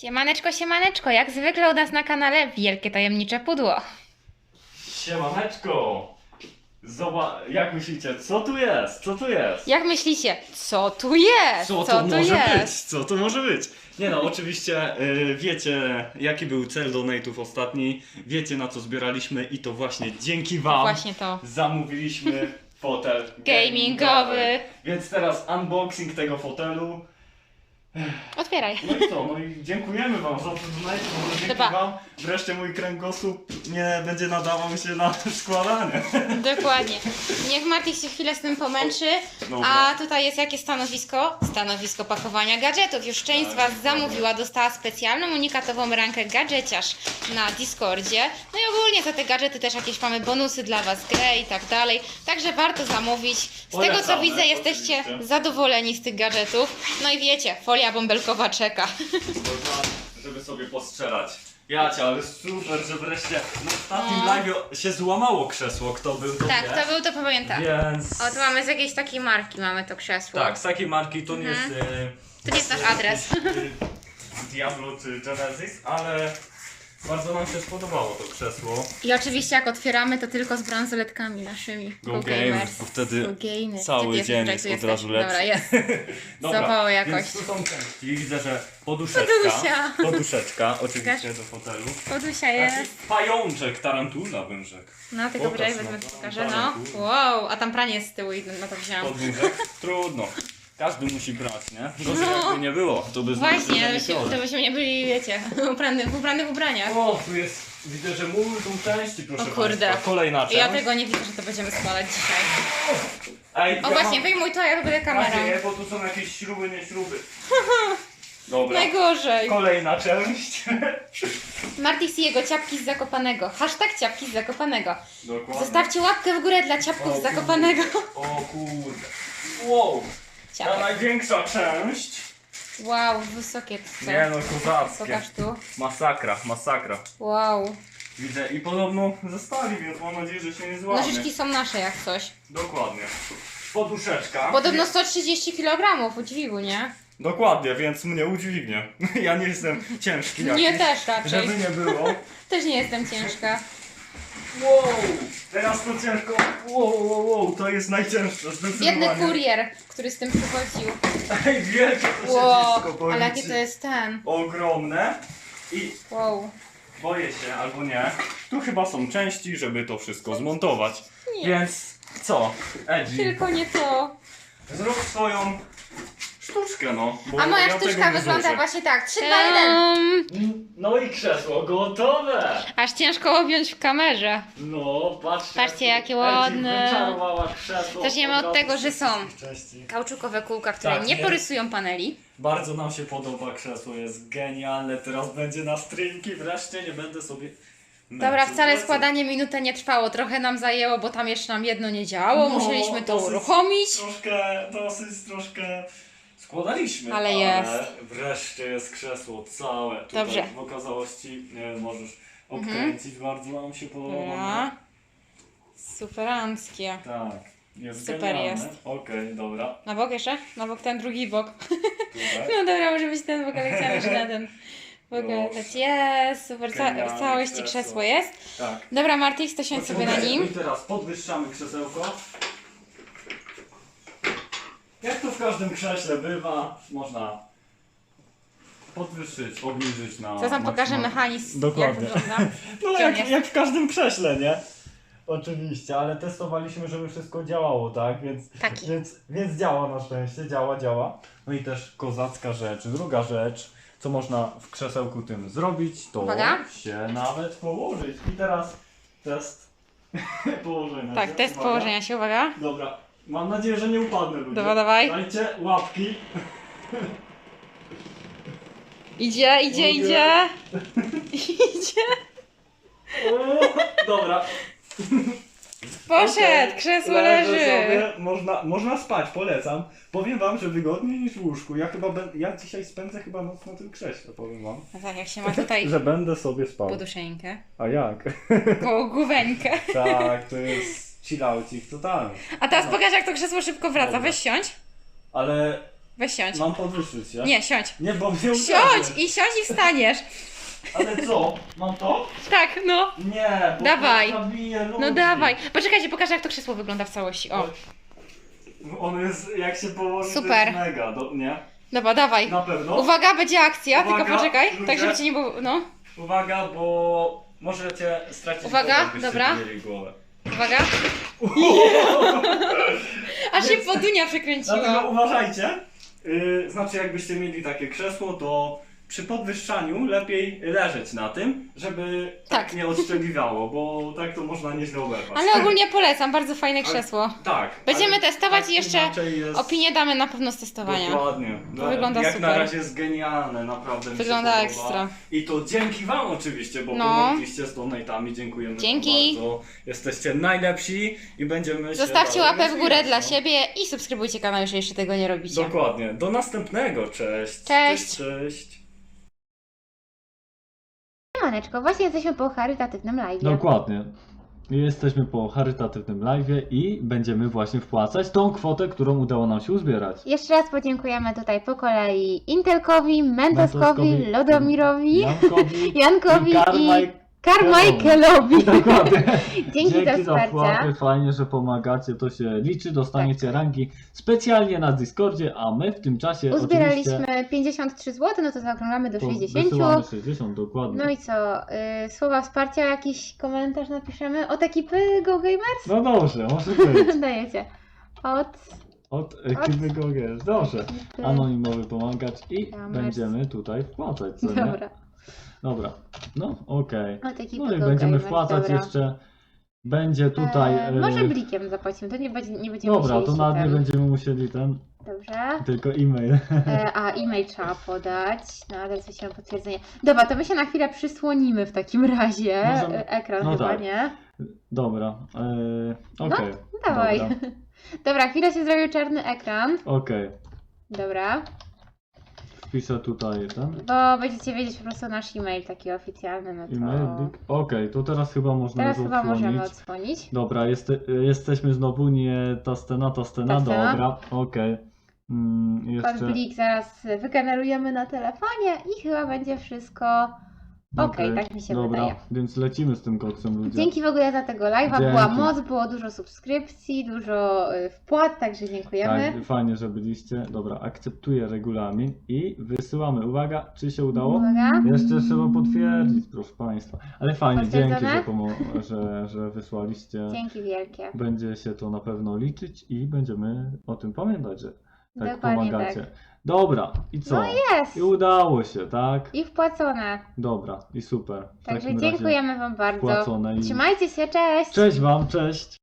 Siemaneczko, siemaneczko, jak zwykle u nas na kanale Wielkie Tajemnicze Pudło. Siemaneczko! Zobacz, jak myślicie, co tu jest? Co tu jest? Jak myślicie, co tu jest? Co to może być? jest? Co to może być? Nie no, oczywiście y, wiecie, jaki był cel donate'ów ostatni, wiecie na co zbieraliśmy i to właśnie dzięki wam Właśnie to. zamówiliśmy fotel Gamingowy. Więc teraz unboxing tego fotelu. Otwieraj. No i co, no i dziękujemy wam za to donate, bo dzięki wam wreszcie mój kręgosłup nie będzie nadawał się na składanie. Dokładnie. Niech Marty się chwilę z tym pomęczy. Dobra. A tutaj jest jakie stanowisko? Stanowisko pakowania gadżetów. Już część z Was zamówiła, dostała specjalną, unikatową rankę gadżeciarz na Discordzie. No i ogólnie za te gadżety też jakieś mamy bonusy dla Was, grę i tak dalej. Także warto zamówić. Z tego co Polecamy, widzę, jesteście oczywiście. zadowoleni z tych gadżetów. No i wiecie, folia bąbelkowa czeka. Można, żeby sobie postrzelać. Jacie, ale super, że wreszcie na ostatnim No. live się złamało krzesło, kto był to Tak, wie. to był to pamiętam. Więc... O, tu mamy z jakiejś takiej marki, mamy to krzesło. Tak, z takiej marki to nie jest... Mhm. y, To nie jest nasz adres. jakiś, y, Diablo czy Genesis, ale bardzo nam się spodobało to krzesło. I oczywiście jak otwieramy, to tylko z bransoletkami naszymi. Go Gamers, bo wtedy Go Gamers. cały Gdzie dzień jest od razu jesteś. Dobra, lepszy. jest. Dobra, jakoś. więc tu są części. Widzę, że poduszeczka. Podusia. Poduszeczka, oczywiście do fotelu. Podusia Taki jest. pajączek, tarantula bym rzekł. No, tylko Pokaż, poczekaj, no, wezmę pokażę, no. Wow, a tam pranie jest z tyłu i no to wzięłam. Podwózek? Trudno. Każdy musi brać, nie? Gorzej No. jakby nie było, to by Właśnie, że żebyśmy, nie nie byli, wiecie, ubrany, w ubraniach. O, tu jest, widzę, że multum części, proszę O kurde. Państwa. Kolejna część. Ja tego nie widzę, że to będziemy składać dzisiaj. Ej, O właśnie, wyjmuj to, ja robię kamerę. Macie, bo tu są jakieś śruby, nie śruby. Dobra. Najgorzej. Kolejna część. Martis i jego ciapki z Zakopanego. Hashtag ciapki z Zakopanego. Dokładnie. Zostawcie łapkę w górę dla ciapków z Zakopanego. O kurde. Wow. Ta największa część. Wow, wysokie to. Nie no, kozackie. Pokaż tu. Masakra, masakra. Wow. Widzę i podobno zostali, więc mam nadzieję, że się nie złamie. Nożyczki są nasze jak coś. Dokładnie. Poduszeczka. Podobno 130 kg udźwigu, nie? Dokładnie, więc mnie udźwignie. Ja nie jestem ciężki jakiś. Nie też raczej. Żeby nie było. Też nie jestem ciężka. Wow! Teraz to ciężko. Wow, wow, wow, to jest najcięższe, zdecydowanie. Biedny kurier, który z tym przychodził. Ej, wielkie to Wow, siedzisko, powiem ale jakie ci. to jest ten. Ogromne. I Wow. boję się, albo nie. Tu chyba są części, żeby to wszystko zmontować. Nie. Więc co? Edgy, Tylko nie to. zrób swoją sztuczkę, no. bo A moja ja tego sztuczka nie wygląda właśnie tak. 3, 2, 1. No i krzesło gotowe! Aż ciężko objąć w kamerze. No, patrzcie. Patrzcie, jak jakie ładne. Wyczarowała krzesło. Zaczniemy od tego, że są. części. Kauczukowe kółka, które Tak, nie nie? porysują paneli. Bardzo nam się podoba krzesło, jest genialne. Teraz będzie na streamki, wreszcie nie będę sobie. Dobra, męczył wcale składanie minutę nie trwało. Trochę nam zajęło, bo tam jeszcze nam jedno nie działało. No, Musieliśmy to dosyć- uruchomić. Troszkę, dosyć troszkę składaliśmy. Ale jest. Wreszcie jest krzesło całe. Tutaj Dobrze. Mhm. W okazałości nie możesz obkręcić, bardzo nam się podoba. Dobra. Superanckie. Tak. Jest Super genialne. jest. Okej, dobra. Na bok jeszcze? Na bok ten drugi bok. Tutaj. No dobra, może być ten bok, ale chciałam jeszcze na ten bok No. lecieć. Jest, super. Ca Genialne w całości krzesło. krzesło jest. Tak. Dobra, Martix, to siądź sobie na nim. I teraz podwyższamy krzesełko. Jak to w każdym krześle bywa, można podwyższyć, obniżyć na wam pokażę mechanizm, Dokładnie. jak wygląda. No jak, jak w każdym krześle, nie? Oczywiście, ale testowaliśmy, żeby wszystko działało, tak? Więc, Taki. więc, więc działa na szczęście, działa, działa. No i też kozacka rzecz. Druga rzecz, co można w krzesełku tym zrobić, to Uwaga. się nawet położyć. I teraz test położenia. Tak, się. test Uwaga. położenia się, uwaga. Dobra, mam nadzieję, że nie upadnę ludzie. Dobra, dawaj. Dajcie łapki. Idzie, idzie, Mogę? idzie. Idzie. O, Dobra. Poszedł, Okej, krzesło leżę leży. Sobie. Można, można spać, polecam. Powiem wam, że wygodniej niż w łóżku. Ja chyba ben, ja dzisiaj spędzę chyba noc na tym krześle, powiem wam. No tak, jak się ma tutaj Że będę sobie spał. poduszeńkę, A jak? koło główeczkę. tak, to jest chillaucik totalny. A teraz No. pokaż, jak to krzesło szybko wraca. Dobra. Weź siądź. Ale Weź siądź. Mam podwyższyć się? Nie, siądź. Nie, bo mnie Siądź uderzy. i siądź i wstaniesz. Ale co? Mam to? Tak, no. Nie, bo Dawaj. to zabije ludzi. No dawaj. Poczekajcie, pokażę jak to krzesło wygląda w całości. O, On jest, jak się położy, to Super. jest mega, do, nie? dobra, dawaj. Na pewno. Uwaga, będzie akcja, Uwaga, tylko poczekaj, ludzie. tak żeby ci nie było, no. Uwaga, bo możecie stracić Uwaga, głowę, jakbyście dobra. mieli głowę. Uwaga. Aż się podunia przekręciła. Dlatego uważajcie. Yy, znaczy, jakbyście mieli takie krzesło, to przy podwyższaniu lepiej leżeć na tym, żeby tak, Tak. nie odszczeliwiało, bo tak to można nieźle oberwać. Ale ogólnie polecam, bardzo fajne krzesło. Tak. Będziemy ale testować tak i jeszcze inaczej jest... Opinię damy na pewno z testowania. Dokładnie. To wygląda Jak super. na razie jest genialne, naprawdę mi Wygląda ekstra. I to dzięki wam oczywiście, bo No. pomogliście z donatami, dziękujemy Dzięki. bardzo. Jesteście najlepsi i będziemy się Zostawcie łapę w górę dla no. siebie i subskrybujcie kanał, jeżeli jeszcze tego nie robicie. Dokładnie. Do następnego. Cześć. Cześć. Cześć. cześć. Maneczko, właśnie jesteśmy po charytatywnym live. Dokładnie. Jesteśmy po charytatywnym live'ie i będziemy właśnie wpłacać tą kwotę, którą udało nam się uzbierać. Jeszcze raz podziękujemy tutaj po kolei Intelkowi, Mentoskowi, Mentoskowi, Lodomirowi, Jankowi Jankowi i Carmike- i Carmichaelowi. Dokładnie. Dzięki za Dzięki za wsparcie. wpłaty, fajnie, że pomagacie, to się liczy, dostaniecie rangi specjalnie na Discordzie, a my w tym czasie oczywiście Uzbieraliśmy 53 zł, no to zaokrąglamy do to 60. wysyłamy 60, dokładnie. No i co? Y, słowa wsparcia, jakiś komentarz napiszemy od ekipy Go Gamers? No dobrze, może być. Dajecie. Od Od ekipy GoGers, dobrze. ekipy... Anonimowy pomagacz i Gamers. będziemy tutaj wpłacać, co nie? Dobra. No okej. Ekipy No i będziemy Gamers, wpłacać dobra. jeszcze. Będzie tutaj. E, e, może blikiem zapłacimy, to nie, będzie, nie będziemy Dobra, musieli to się nawet nie ten- będziemy musieli ten, Dobrze. tylko e-mail. E, a e-mail trzeba podać na adres wyślemy potwierdzenie. Dobra, to my się na chwilę przysłonimy w takim razie. Możemy- E, Ekran no chyba, tak. nie? Dobra, e, okej. Dawaj. Dobra, Dobra, chwilę się zrobił czarny ekran. okej. Dobra. Wpiszę tutaj ten Bo będziecie wiedzieć po prostu nasz e-mail taki oficjalny, no to... e-mail. Okej, to teraz chyba można Teraz już chyba możemy odsłonić. odsłonić. Dobra, jeste, jesteśmy znowu nie ta scena, ta scena, Ta scena? dobra, okej. Mm, jeszcze. Podblik zaraz wygenerujemy na telefonie i chyba będzie wszystko okej, tak mi się Dobra, wydaje. więc lecimy z tym koksem ludzie. Dzięki w ogóle za tego live'a, Dzięki. była moc, było dużo subskrypcji, dużo y, wpłat, także dziękujemy. Tak, fajnie, że byliście. Dobra, akceptuję regulamin i wysyłamy. Uwaga, czy się udało? Uwaga. Jeszcze trzeba potwierdzić, proszę Państwa. Ale fajnie, dzięki, Potwierdzone? że, pomo- że, że wysłaliście. Dzięki wielkie. Będzie się to na pewno liczyć i będziemy o tym pamiętać, że tak Dokładnie pomagacie. tak. Dobra, i co? No jest! I udało się, tak? I wpłacone. Dobra, i super. W Także takim razie dziękujemy Wam bardzo. wpłacone i... Trzymajcie się, cześć! Cześć Wam, cześć!